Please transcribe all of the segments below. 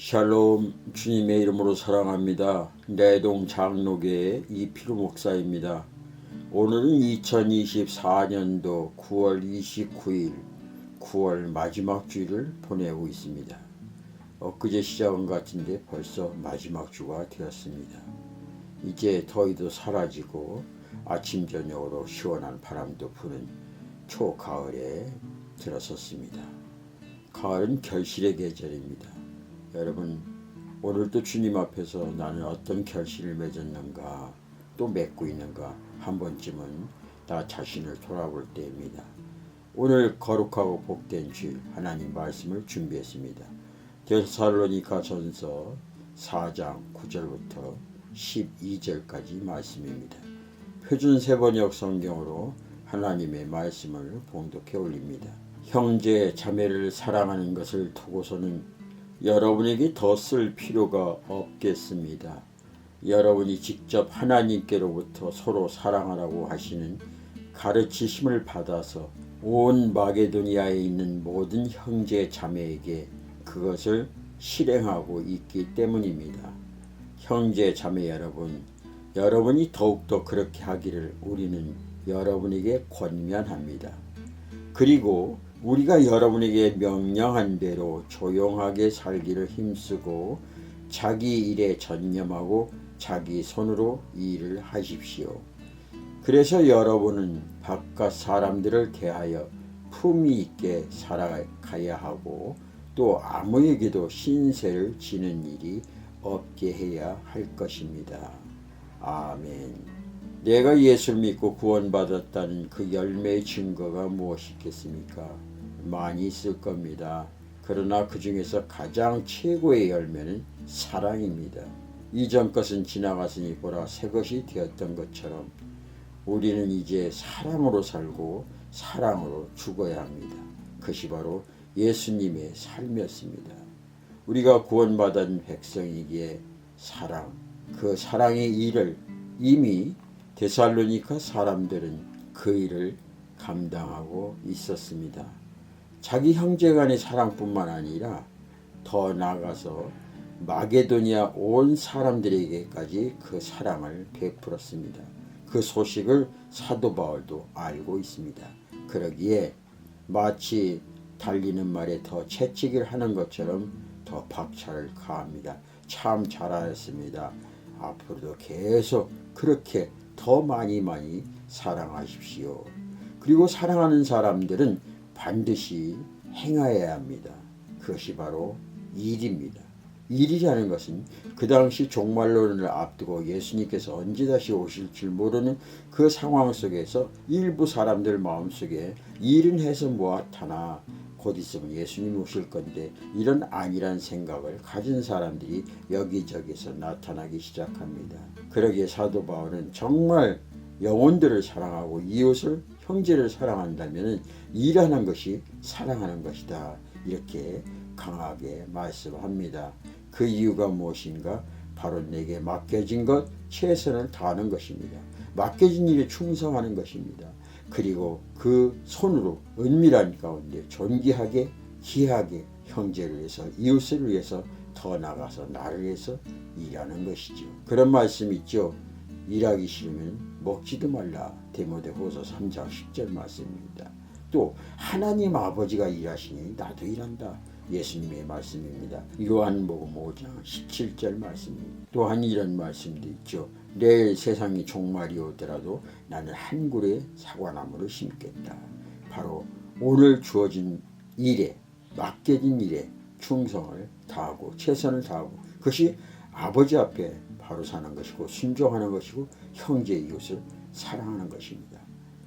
샬롬 주님의 이름으로 사랑합니다. 내동 장로교의 이피루 목사입니다. 오늘은 2024년도 9월 29일 9월 마지막 주일을 보내고 있습니다. 엊그제 시작한 것 같은데 벌써 마지막 주가 되었습니다. 이제 더위도 사라지고 아침 저녁으로 시원한 바람도 부는 초가을에 들어섰습니다. 가을은 결실의 계절입니다. 여러분 오늘도 주님 앞에서 나는 어떤 결실을 맺었는가 또 맺고 있는가 한 번쯤은 나 자신을 돌아볼 때입니다. 오늘 거룩하고 복된 주일 하나님 말씀을 준비했습니다. 데살로니가 전서 4장 9절부터 12절까지 말씀입니다. 표준 세번역 성경으로 하나님의 말씀을 봉독해 올립니다. 형제 자매를 사랑하는 것을 두고서는 여러분에게 더 쓸 필요가 없겠습니다. 여러분이 직접 하나님께로부터 서로 사랑하라고 하시는 가르치심을 받아서 온 마게도니아에 있는 모든 형제 자매에게 그것을 실행하고 있기 때문입니다. 형제 자매 여러분, 여러분이 더욱더 그렇게 하기를 우리는 여러분에게 권면합니다. 그리고 우리가 여러분에게 명령한 대로 조용하게 살기를 힘쓰고 자기 일에 전념하고 자기 손으로 일을 하십시오. 그래서 여러분은 바깥 사람들을 대하여 품위 있게 살아가야 하고 또 아무에게도 신세를 지는 일이 없게 해야 할 것입니다. 아멘. 내가 예수를 믿고 구원받았다는 그 열매의 증거가 무엇이겠습니까? 많이 있을 겁니다. 그러나 그 중에서 가장 최고의 열매는 사랑입니다. 이전 것은 지나갔으니 보라 새 것이 되었던 것처럼 우리는 이제 사랑으로 살고 사랑으로 죽어야 합니다. 그것이 바로 예수님의 삶이었습니다. 우리가 구원받은 백성이기에 사랑, 그 사랑의 일을 이미 데살로니카 사람들은 그 일을 감당하고 있었습니다. 자기 형제 간의 사랑뿐만 아니라 더 나아가서 마게도니아 온 사람들에게까지 그 사랑을 베풀었습니다. 그 소식을 사도 바울도 알고 있습니다. 그러기에 마치 달리는 말에 더 채찍을 하는 것처럼 더 박차를 가합니다. 참 잘하였습니다. 앞으로도 계속 그렇게 더 많이 많이 사랑하십시오. 그리고 사랑하는 사람들은 반드시 행하여야 합니다. 그것이 바로 일입니다. 일이라는 것은 그 당시 종말론을 앞두고 예수님께서 언제 다시 오실 줄 모르는 그 상황 속에서 일부 사람들 마음속에 일은 해서 뭐하나 곧 있으면 예수님 오실 건데 이런 아니란 생각을 가진 사람들이 여기저기서 나타나기 시작합니다. 그러기에 사도 바울은 정말 영혼들을 사랑하고 이웃을 형제를 사랑한다면 일하는 것이 사랑하는 것이다. 이렇게 강하게 말씀합니다. 그 이유가 무엇인가? 바로 내게 맡겨진 것 최선을 다하는 것입니다. 맡겨진 일에 충성하는 것입니다. 그리고 그 손으로 은밀한 가운데 존귀하게 귀하게 형제를 위해서 이웃을 위해서 더 나가서 나를 위해서 일하는 것이죠. 그런 말씀 있죠. 일하기 싫으면 먹지도 말라. 데모데후서 3장 10절 말씀입니다. 또 하나님 아버지가 일하시니 나도 일한다. 예수님의 말씀입니다. 요한복음 5장 17절 말씀입니다. 또한 이런 말씀도 있죠. 내일 세상이 종말이 오더라도 나는 한 그루의 사과나무를 심겠다. 바로 오늘 주어진 일에 맡겨진 일에 충성을 다하고 최선을 다하고 그것이 아버지 앞에 바로 사는 것이고 순종하는 것이고 형제 이웃을 사랑하는 것입니다.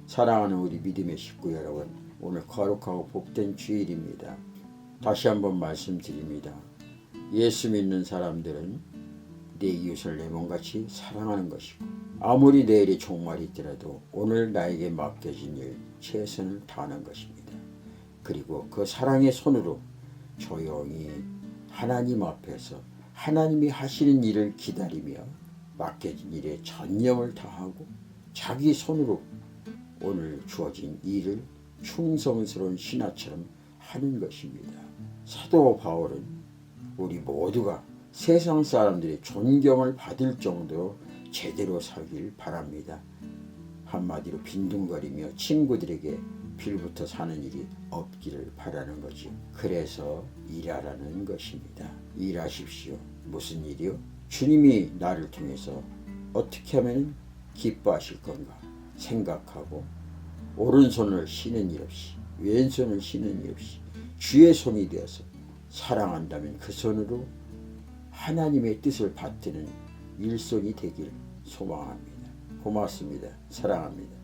사랑하는 우리 믿음의 식구 여러분, 오늘 거룩하고 복된 주일입니다. 다시 한번 말씀드립니다. 예수 믿는 사람들은 내 이웃을 내 몸같이 사랑하는 것이고 아무리 내일이 종말이 있더라도 오늘 나에게 맡겨진 일 최선을 다하는 것입니다. 그리고 그 사랑의 손으로 조용히 하나님 앞에서 하나님이 하시는 일을 기다리며 맡겨진 일에 전념을 다하고 자기 손으로 오늘 주어진 일을 충성스러운 신하처럼 하는 것입니다. 사도 바울은 우리 모두가 세상 사람들의 존경을 받을 정도로 제대로 살길 바랍니다. 한마디로 빈둥거리며 친구들에게 빌부터 사는 일이 없기를 바라는 거지. 그래서 일하라는 것입니다. 일하십시오. 무슨 일이요? 주님이 나를 통해서 어떻게 하면 기뻐하실 건가 생각하고 오른손을 쉬는 일 없이 왼손을 쉬는 일 없이 주의 손이 되어서 사랑한다면 그 손으로 하나님의 뜻을 받드는 일손이 되길 소망합니다. 고맙습니다. 사랑합니다.